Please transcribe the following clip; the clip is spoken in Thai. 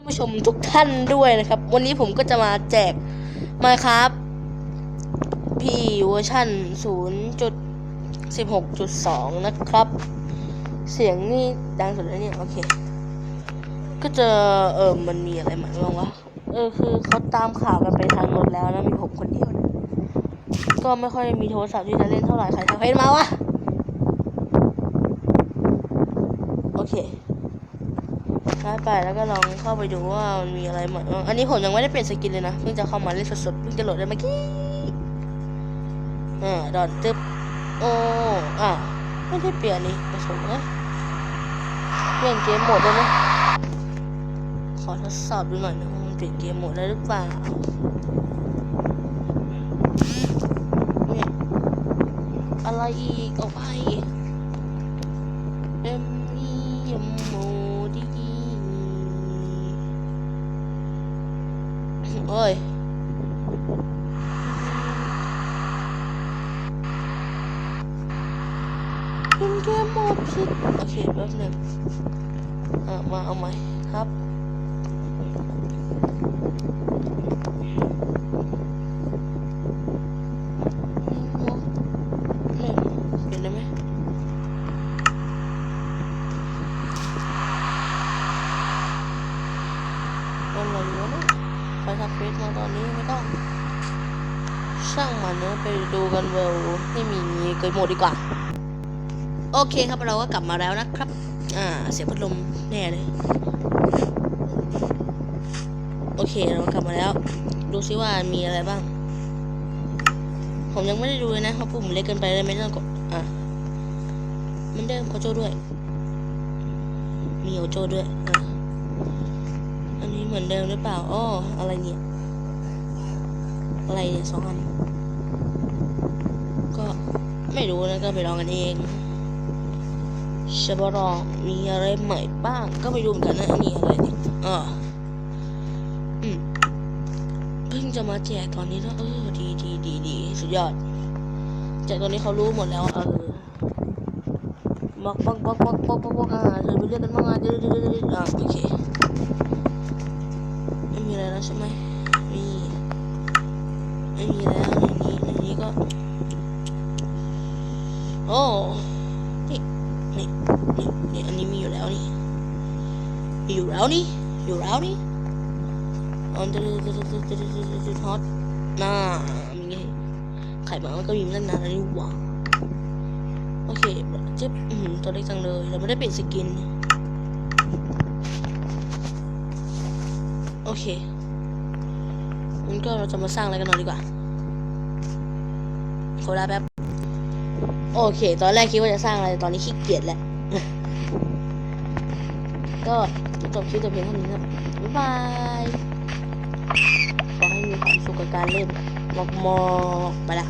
านผู้ชมทุกท่านด้วยนะครับ วันนี้ผมก็จะมาแจกมาครับพี่เวอร์ชัน0.16.2 นะครับ เสียงนี่ดังสุดแล้วเนี่ย โอเค ก็จะเออมันมีอะไรใหม่บ้างวะ เออ คือเขาตามข่าวกันไปทางรถแล้วนะ มีผมคนเดียว ก็ไม่ค่อยมีโทรศัพท์ที่จะเล่นเท่าไหร่ ใครทำเพจมาวะ โอเค ได้ไปแล้วก็ลองเข้าไปดูว่ามันมีอะไรใหม่บ้างอันนี้ผมยังไม่ได้เปลี่ยนสกินเลยนะ เพิ่งจะเข้ามาเล่นสดๆ เพิ่งจะโหลดได้เมื่อกี้ อ่า ดอนตึ๊บ โอ้ อ่าไม่ได้เปลี่ยนนี่ผสมเลยเปลี่ยนเกมโหมดได้ไหมขอทดสอบดูหน่อยนะว่ามันเปลี่ยนเกมโหมดได้หรือเปล่าเนี่ยอะไรอีกออกไป เฮ้ยเป็นแค่มอพิษโอเคแป๊บหนึ่งมาเอาใหม่ครับอะไรวะเนี่ย ทักเฟซมาตอนนี้ไม่ต้อง ช่างมันเนอะไปดูกันเวลไม่มีเกยโหมดดีกว่า โอเคครับเราก็กลับมาแล้วนะครับ อ่า เสียงพัดลมแน่เลย โอเคเรากลับมาแล้ว ดูซิว่ามีอะไรบ้าง ผมยังไม่ได้ดูเลยนะเพราะปุ่มเล็กเกินไปเลยไม่ต้องกดอะมันเดิมโอโจด้วย มีโอโจด้วยอะ เหมือนเดิมหรือเปล่าอ้ออะไรเนี่ย อะไรเนี่ยสองอัน ก็ไม่รู้นะก็ไปลองกันเองชบรองมีอะไรใหม่บ้าง ก็ไม่รู้เหมือนกันนะอันนี้อะไรเนี่ยอ่าอืมเพิ่งจะมาแจกตอนนี้แล้วเออดีดีดีดีสุดยอดแจกตอนนี้เขารู้หมดแล้วเออบอกบอกบอกบอกบอกบอกบอกอ่าเธอไปเรียกกันบ้างอะเดี๋ยวเดี๋ยวเดี๋ยวเดี๋ยวอ่าโอเค อะไรแล้วใช่ไหมมีไม่มีแล้วในนี้ในนี้ก็ โอ้นี่นี่นี่นี่อันนี้มีอยู่แล้วนี่มีอยู่แล้วนี่อยู่แล้วนี่ออนจะจะจะจะจะจะจดฮอตน่ามีไงไข่มามันก็มีตั้งนานแล้วนี่หว่าโอเคเจ็บตัวเล็กจังเลยเราไม่ได้เปลี่ยนสกิน โอเคงั้นก็เราจะมาสร้างอะไรกันหน่อยดีกว่าขอเวลาแป๊บโอเค ตอนแรกคิดว่าจะสร้างอะไร ตอนนี้ขี้เกียจแล้ว ก็จบคลิปแต่เพียงเท่านี้ครับบ๊ายบายขอให้มีความสุขกับการเล่นมอกๆไปละ